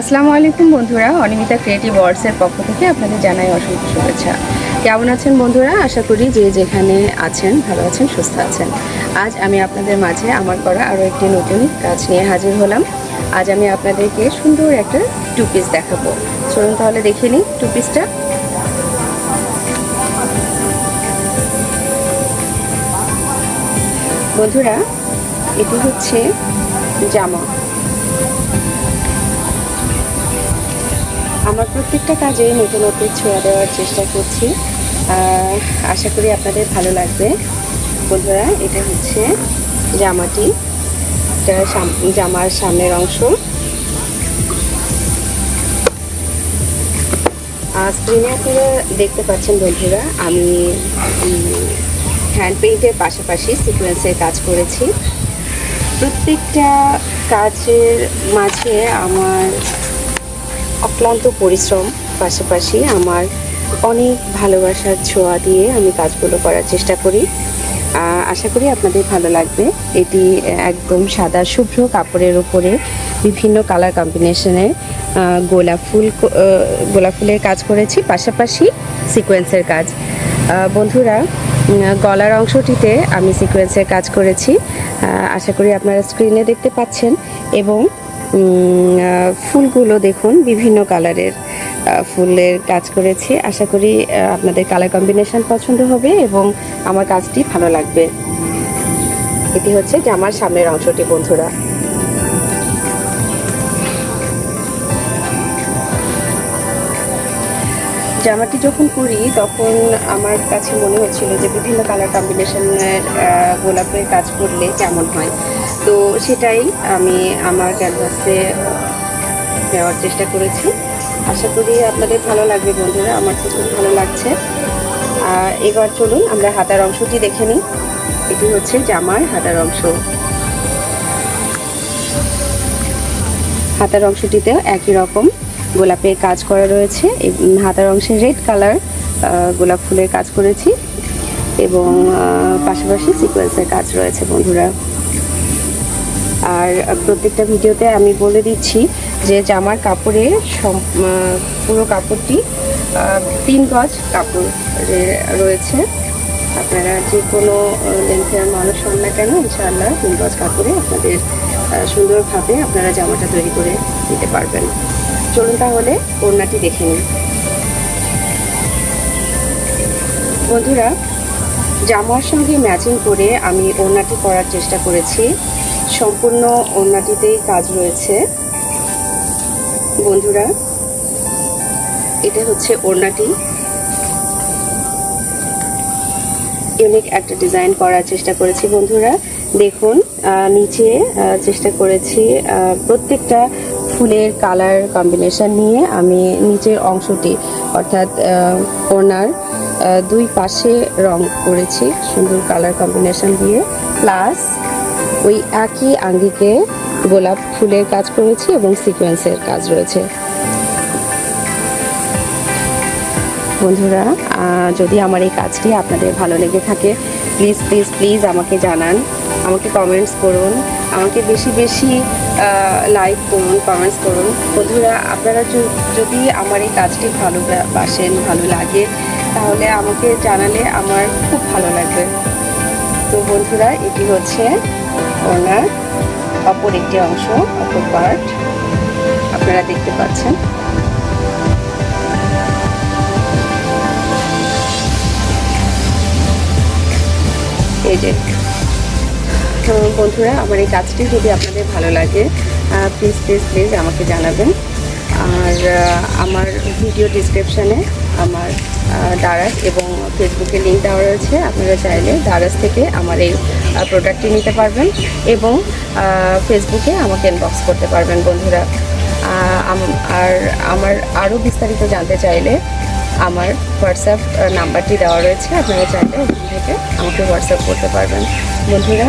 আসসালামু আলাইকুম বন্ধুরা, অনিমিতা ক্রিয়েটিভ ওয়ার্ডসের পক্ষ থেকে আপনাদের জানাই অসংখ্য শুভেচ্ছা। কেমন আছেন বন্ধুরা? আশা করি যে যেখানে আছেন, ভালো আছেন, সুস্থ আছেন। আজ আমি আপনাদের মাঝে আমার করা আরও একটি নতুন কাজ নিয়ে হাজির হলাম। আজ আমি আপনাদেরকে সুন্দর একটা টু পিস দেখাবো। চলুন তাহলে দেখে নিই টু। পিসটা বন্ধুরা, এটি হচ্ছে জামা। আমার প্রত্যেকটা কাজে নতুনত্বের ছোঁয়া দেওয়ার চেষ্টা করছি। আশা করি আপনাদের ভালো লাগবে। বন্ধুরা, এটা হচ্ছে জামাটি, এটা জামার সামনের অংশ। স্ক্রিনে আপনারা দেখতে পাচ্ছেন বন্ধুরা, আমি হ্যান্ড পেইন্টের পাশাপাশি সিকোয়েন্সের কাজ করেছি। প্রত্যেকটা কাজের মাঝে আমার অক্লান্ত পরিশ্রম, পাশাপাশি আমার অনেক ভালোবাসার ছোঁয়া দিয়ে আমি কাজগুলো করার চেষ্টা করি। আশা করি আপনাদের ভালো লাগবে। এটি একদম সাদা, শুভ্র কাপড়ের উপরে বিভিন্ন কালার কম্বিনেশনে গোলাপ ফুল গোলাপ ফুলের কাজ করেছি, পাশাপাশি সিকোয়েন্সের কাজ। বন্ধুরা গলার অংশটিতে আমি সিকোয়েন্সের কাজ করেছি। আশা করি আপনারা স্ক্রিনে দেখতে পাচ্ছেন এবং ফুলগুলো দেখুন, বিভিন্ন কালারের ফুলের কাজ করেছি। আশা করি আপনাদের কালার কম্বিনেশন পছন্দ হবে এবং আমার কাজটি ভালো লাগবে। এটি হচ্ছে জামার সামনের অংশটি, বন্ধুরা। জামাটি যখন করি তখন আমার কাছে মনে হচ্ছিল যে বিভিন্ন কালার কম্বিনেশনের গোলাপের কাজ করলে কেমন হয়। তো সেটাই আমি আমার ক্যানভাসে দেওয়ার চেষ্টা করেছি। আশা করি আপনাদের ভালো লাগবে বন্ধুরা, আমার তো খুব ভালো লাগছে। এবার চলুন, আমরা হাতার অংশটি দেখে নিই। এটি হচ্ছে জামার হাতার অংশ। হাতার অংশটিতেও একই রকম। গোলাপের কাজ করা রয়েছে হাতার অংশে রেড কালার গোলাপ ফুলের কাজ করেছি এবং পাশাপাশি সিকোয়েন্সের কাজ রয়েছে বন্ধুরা। আর প্রত্যেকটা ভিডিওতে আমি বলে দিচ্ছি যে জামার কাপড়ে পুরো কাপড়টি তিন গজ কাপড় রয়েছে। আপনারা যে কোনো লেন্থের মানুষ হন না কেন, ইনশাআল্লাহ তিন গজ কাপড়ে আপনাদের সুন্দরভাবে আপনারা জামাটা তৈরি করে দিতে পারবেন। চলুন তাহলে ওড়নাটি দেখে নিন বন্ধুরা জামার সঙ্গে ম্যাচিং করে আমি ওড়নাটি করার চেষ্টা করেছি। সম্পূর্ণ ওড়নাটিতেই কাজ রয়েছে। বন্ধুরা, এটা হচ্ছে ওড়নাটি। ইউনিক একটা ডিজাইন করার চেষ্টা করেছি বন্ধুরা। দেখুন নিচে চেষ্টা করেছি প্রত্যেকটা ফুলের কালার কম্বিনেশন নিয়ে আমি নিচের অংশটি অর্থাৎ আহ, দুই পাশে রং করেছি সুন্দর কালার কম্বিনেশন দিয়ে। প্লাস ওই একই আঙ্গিকে গোলাপ ফুলের কাজ করেছি এবং সিকোয়েন্সের কাজ রয়েছে। বন্ধুরা যদি আমার এই কাজটি আপনাদের ভালো লেগে থাকে প্লিজ প্লিজ প্লিজ আমাকে জানান আমাকে কমেন্টস করুন। আমাকে বেশি বেশি লাইক করুন কমেন্টস করুন। বন্ধুরা, আপনারা যদি আমার এই কাজটি ভালোবাসেন ভালো লাগে, তাহলে আমাকে জানালে আমার খুব ভালো লাগবে। তো বন্ধুরা, এটি হচ্ছে ওনার অপর একটি অংশ, অপর পার্ট আপনারা দেখতে পাচ্ছেন। এই যে বন্ধুরা, আমার এই কাজটি যদি আপনাদের ভালো লাগে প্লিজ প্লিজ প্লিজ আমাকে জানাবেন। আর আমার ভিডিও ডিসক্রিপশানে আমার দারাজ এবং ফেসবুকে লিঙ্ক দেওয়া রয়েছে। আপনারা চাইলে দারাজ থেকে আমার এই প্রোডাক্টটি নিতে পারবেন এবং ফেসবুকে আমাকে ইনবক্স করতে পারবেন বন্ধুরা। আর আমার আরও বিস্তারিত জানতে চাইলে আমার হোয়াটসঅ্যাপ নাম্বারটি দেওয়া রয়েছে। আপনারা চাইলে ওখান থেকে আমাকে হোয়াটসঅ্যাপ করতে পারবেন। বন্ধুরা